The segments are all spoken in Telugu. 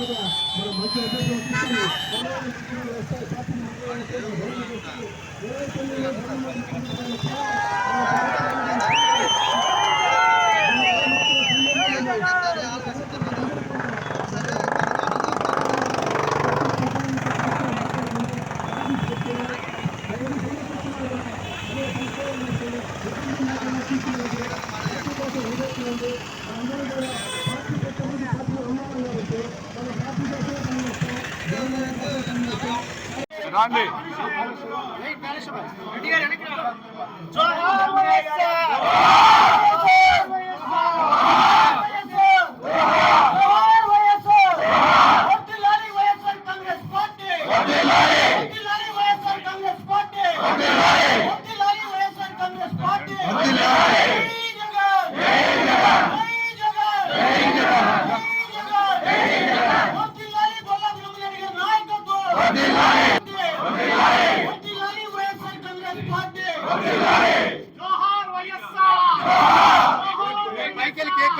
కనుక మనం మంచి అభ్యర్థులను తీసుకుని శాసన రాండి జోహార్ వైఎస్ఆర్ మైకేల్ కేక్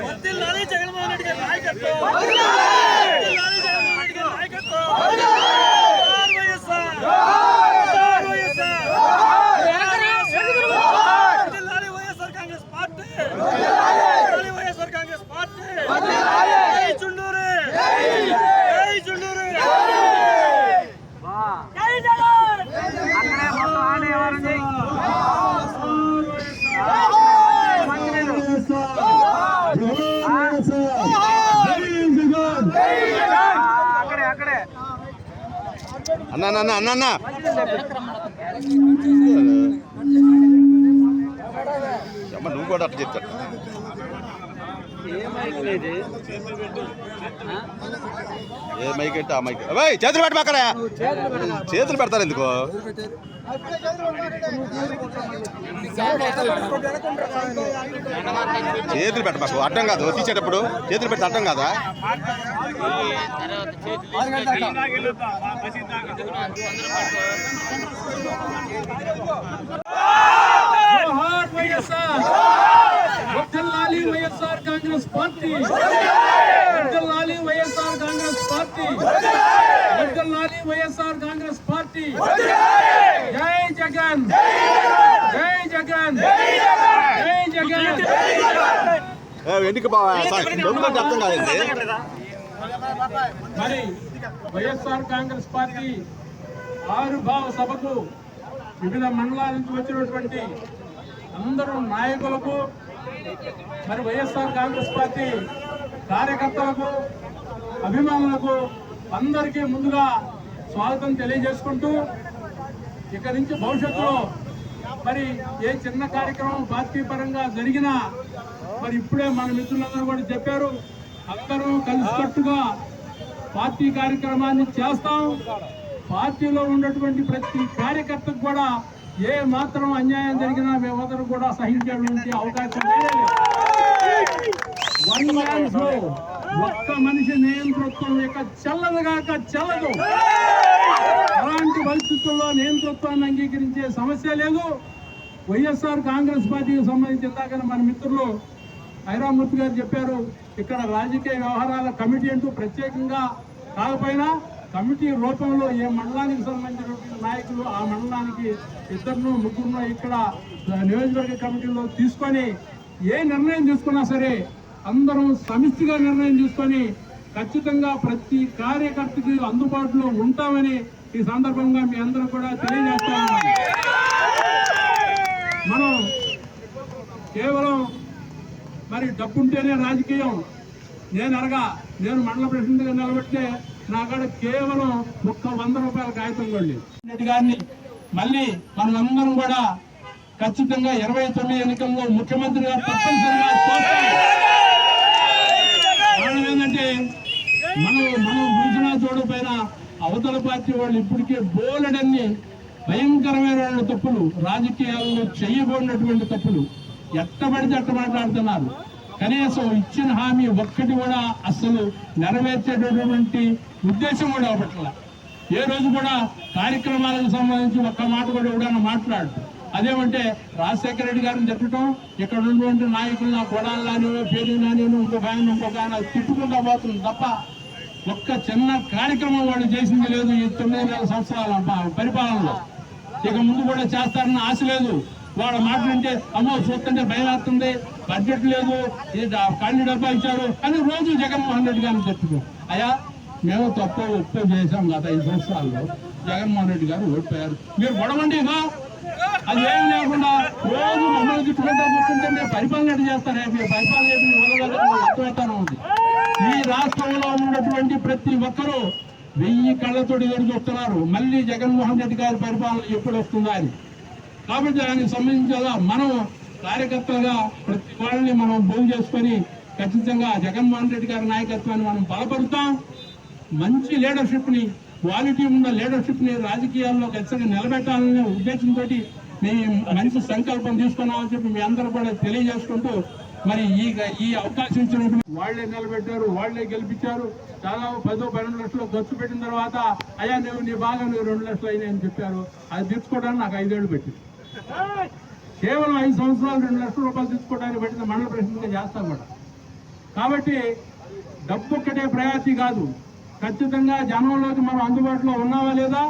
వర్ధిల్లాలి జగన్మోహన్ రెడ్డి గారి నాయకత్వం వర్ధిల్లాలి జగన్మోహన్ రెడ్డి గారి నాయకత్వం జోహార్ వైఎస్ఆర్ జోహార్ వైఎస్ఆర్ వర్ధిల్లాలి వైఎస్ఆర్ కాంగ్రెస్ పార్టీ వర్ధిల్లాలి వైఎస్ఆర్ కాంగ్రెస్ పార్టీ జై చుండూరు జై చుండూరు జై జగన్ అక్కడే మొత్తం ఆడే వారం జై అక్కడే అక్కడే అన్న అన్న అన్న నువ్వు కూడా అట్లా చెప్తాడు ఏ మైక్ అంటే ఆ మైక్? అబ్బాయి చేతులు పెట్టు అక్కడ చేతులు పెడతారు ఎందుకు? చేతులు పెట్ట మాకు అడ్డం కాదు. తీసేటప్పుడు చేతులు పెడితే అడ్డం కాదా? వైఎస్ఆర్. వర్ధిల్లాలి వైఎస్ఆర్ కాంగ్రెస్ పార్టీ. వర్ధిల్లాలి వైఎస్ఆర్ కాంగ్రెస్ పార్టీ. వర్ధిల్లాలి వైఎస్ఆర్ కాంగ్రెస్ పార్టీ. జై జగన్. జై జగన్. జై జగన్. ఎందుకు బాగా దొంగలంటే అర్థం కాదండి మరి వైఎస్ఆర్ కాంగ్రెస్ పార్టీ ఆరు భావ సభకు వివిధ మండలాల నుంచి వచ్చినటువంటి అందరూ నాయకులకు మరి వైఎస్ఆర్ కాంగ్రెస్ పార్టీ కార్యకర్తలకు అభిమానులకు అందరికీ ముందుగా స్వాగతం తెలియజేసుకుంటూ ఇక నుంచి భవిష్యత్తులో మరి ఏ చిన్న కార్యక్రమం పార్టీ పరంగా జరిగినా మరి ఇప్పుడే మన మిత్రులందరూ కూడా చెప్పారు అందరూ కలిసికట్టుగా పార్టీ కార్యక్రమాన్ని చేస్తాం. పార్టీలో ఉన్నటువంటి ప్రతి కార్యకర్తకు కూడా ఏ మాత్రం అన్యాయం జరిగినా మేమందరం కూడా సహించేటువంటి అవకాశం లేదు. వన్ మ్యాన్ షో ఒక్క మనిషి నియంతృత్వం యొక్క కాక చెల్లదు. అలాంటి పరిస్థితుల్లో నియంతృత్వాన్ని అంగీకరించే సమస్య లేదు. వైఎస్ఆర్ కాంగ్రెస్ పార్టీకి సంబంధించి ఇందాక మన మిత్రులు ఐరామూర్తి గారు చెప్పారు ఇక్కడ రాజకీయ వ్యవహారాల కమిటీ అంటూ ప్రత్యేకంగా కాకపోయినా కమిటీ రూపంలో ఏ మండలానికి సంబంధించినటువంటి నాయకులు ఆ మండలానికి ఇద్దరును ముగ్గురును ఇక్కడ నియోజకవర్గ కమిటీలో తీసుకొని ఏ నిర్ణయం తీసుకున్నా సరే అందరం సమిష్టిగా నిర్ణయం తీసుకొని ఖచ్చితంగా ప్రతి కార్యకర్తకి అందుబాటులో ఉంటామని ఈ సందర్భంగా మీ అందరూ కూడా తెలియజేస్తా మనం కేవలం మరి డబ్బుంటేనే రాజకీయం. నేను అరగా నేను మండల ప్రెసిడెంట్గా నిలబెట్టే నాకాడ కేవలం ఒక్క వంద రూపాయల కాగితం కూడా రెడ్డి గారిని మళ్ళీ మనమందరం కూడా ఖచ్చితంగా ఇరవై తొమ్మిది ఎన్నికల్లో ముఖ్యమంత్రి గారు తప్పనిసరిగా కారణం ఏంటంటే మనం మనం చూసినా పైన అవతల పార్టీ వాళ్ళు ఇప్పటికే బోలెడన్ని భయంకరమైన తప్పులు రాజకీయాల్లో చేయబడినటువంటి తప్పులు ఎట్టబడితే అట్ట మాట్లాడుతున్నారు. కనీసం ఇచ్చిన హామీ ఒక్కటి కూడా అసలు నెరవేర్చేటటువంటి ఉద్దేశం కూడా ఒకట్లా ఏ రోజు కూడా కార్యక్రమాలకు సంబంధించి ఒక్క మాట కూడా ఎవడన్నా మాట్లాడు అదేమంటే రాజశేఖర రెడ్డి గారిని తిట్టడం ఇక్కడ ఉన్నటువంటి నాయకులు నా కొడాలు పేరు నానివో ఇంకొక ఆయన ఇంకొక ఆయన తిట్టుకుంటా పోతుంది తప్ప ఒక్క చిన్న కార్యక్రమం వాళ్ళు చేసింది లేదు ఈ తొమ్మిది నెలల సంవత్సరాల పరిపాలనలో. ఇక ముందు కూడా చేస్తారన్న ఆశ లేదు. వాళ్ళ మాట్లాడితే అమ్మో చూస్తుంటే భయం బడ్జెట్ లేదు కళ్ళు డబ్బా ఇచ్చారు అని రోజు జగన్మోహన్ రెడ్డి గారిని చెప్పుకో అయ్యా మేము తప్పు ఒప్పు చేశాం గత ఐదు సంవత్సరాల్లో. జగన్మోహన్ రెడ్డి గారు ఓడిపోయారు. మీరు గొడవండి అది ఏం లేకుండా రోజు మమ్మల్ని చుట్టుకుంటా కూర్చుంటే మేము పరిపాలన ఎట్లా చేస్తారే? మీరు పరిపాలన ఎట్లా ఉంది. ఈ రాష్ట్రంలో ఉన్నటువంటి ప్రతి ఒక్కరూ వెయ్యి కళ్ళతోటి ఎదురు చూస్తున్నారు. మళ్ళీ జగన్మోహన్ రెడ్డి గారి పరిపాలన ఎప్పుడు వస్తుందా అని. కాబట్టి దానికి సంబంధించిన మనం కార్యకర్తలుగా ప్రతి వాళ్ళని మనం భోజనం చేసుకొని ఖచ్చితంగా జగన్మోహన్ రెడ్డి గారి నాయకత్వాన్ని మనం బలపరుతాం మంచి లీడర్షిప్ని క్వాలిటీ ఉన్న లీడర్షిప్ని రాజకీయాల్లో ఖచ్చితంగా నిలబెట్టాలనే ఉద్దేశంతో మేము మంచి సంకల్పం తీసుకున్నామని చెప్పి మీ అందరూ కూడా తెలియజేసుకుంటూ మరి ఈ ఈ అవకాశం ఇచ్చినటువంటి వాళ్ళే నిలబెట్టారు వాళ్ళే గెలిపించారు. దాదాపు పదో పన్నెండు లక్షలు ఖర్చు పెట్టిన తర్వాత అయ్యా నువ్వు నీ బాగా నువ్వు రెండు లక్షలు అయినాయని అని చెప్పారు. అది తెచ్చుకోవడానికి నాకు ఐదేళ్ళు పెట్టింది. కేవలం ఐదు సంవత్సరాలు రెండు లక్షల రూపాయలు తీసుకోవడానికి పెట్టిన మండల ప్రెసిడెంట్గా చేస్తాం కూడా. కాబట్టి డబ్బు ఒక్కటే ప్రయాసి కాదు. ఖచ్చితంగా జనంలోకి మనం అందుబాటులో ఉన్నావా లేదా?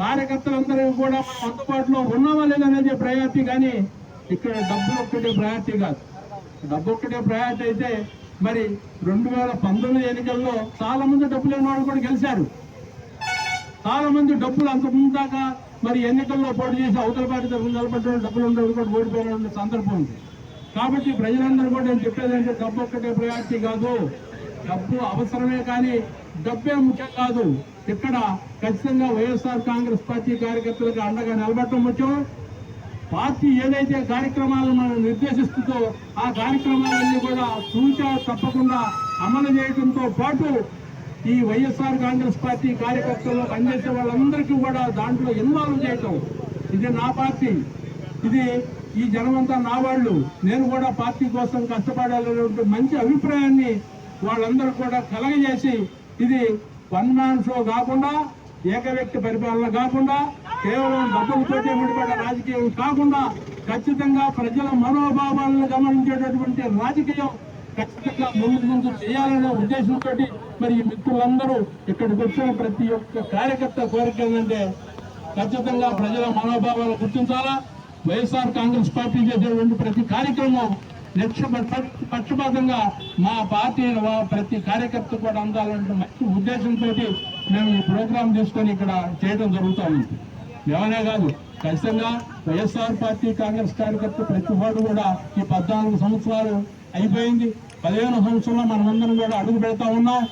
కార్యకర్తలందరూ కూడా మనం అందుబాటులో ఉన్నావా లేదా అనేది ప్రయారిటీ కానీ ఇక్కడ డబ్బు ఒక్కటే ప్రయారిటీ కాదు. డబ్బు ఒక్కటే ప్రయారిటీ అయితే మరి రెండు వేల పంతొమ్మిది ఎన్నికల్లో చాలా మంది డబ్బు లేని వాళ్ళు కూడా గెలిచారు. చాలా మంది డబ్బులు అంత ముందు దాకా మరి ఎన్నికల్లో పోటీ చేసి అవతల పార్టీ తరఫున నిలబడ్డ డబ్బులు ఉండేవి కూడా ఓడిపోయిన సందర్భం ఉంది. కాబట్టి ప్రజలందరూ కూడా నేను చెప్పేది అంటే డబ్బు ఒక్కటే ప్రయారిటీ కాదు. డబ్బు అవసరమే కానీ డబ్బే ముఖ్యం కాదు. ఇక్కడ ఖచ్చితంగా వైఎస్ఆర్ కాంగ్రెస్ పార్టీ కార్యకర్తలకు అండగా నిలబడటం ముఖ్యం. పార్టీ ఏదైతే కార్యక్రమాలను మనం నిర్దేశిస్తుందో ఆ కార్యక్రమాలన్నీ కూడా సూచ తప్పకుండా అమలు చేయడంతో పాటు ఈ వైఎస్ఆర్ కాంగ్రెస్ పార్టీ కార్యకర్తల్లో పనిచేసే వాళ్ళందరికీ కూడా దాంట్లో ఇన్వాల్వ్ చేయటం. ఇది నా పార్టీ. ఇది ఈ జనమంతా నా వాళ్ళు. నేను కూడా పార్టీ కోసం కష్టపడాలనేటువంటి మంచి అభిప్రాయాన్ని వాళ్ళందరూ కూడా కలగజేసి ఇది వన్ మ్యాన్ షో కాకుండా ఏక వ్యక్తి పరిపాలన కాకుండా కేవలం డబ్బులతోటే ముడిపడ్డ రాజకీయం కాకుండా ఖచ్చితంగా ప్రజల మనోభావాలను గమనించేటటువంటి రాజకీయం ఖచ్చితంగా ముందు ముందు చేయాలనే ఉద్దేశంతో మరి ఈ మిత్రులందరూ ఇక్కడికి వచ్చిన ప్రతి ఒక్క కార్యకర్త కోరిక ఏంటంటే ఖచ్చితంగా ప్రజల మనోభావాలు గుర్తించాలా? వైఎస్ఆర్ కాంగ్రెస్ పార్టీ చేసేటువంటి ప్రతి కార్యక్రమం లక్ష్య పక్షపాతంగా మా పార్టీ ప్రతి కార్యకర్త కూడా అందాలంటే మంచి ఉద్దేశంతో మేము ఈ ప్రోగ్రాం తీసుకొని ఇక్కడ చేయడం జరుగుతూ ఉంది. ఏమనే కాదు ఖచ్చితంగా వైఎస్ఆర్ పార్టీ కాంగ్రెస్ కార్యకర్త ప్రతి వాడు కూడా ఈ పద్నాలుగు సంవత్సరాలు అయిపోయింది. పదిహేను సంవత్సరంలో మనమందరం కూడా అడుగు పెడతా ఉన్నాం.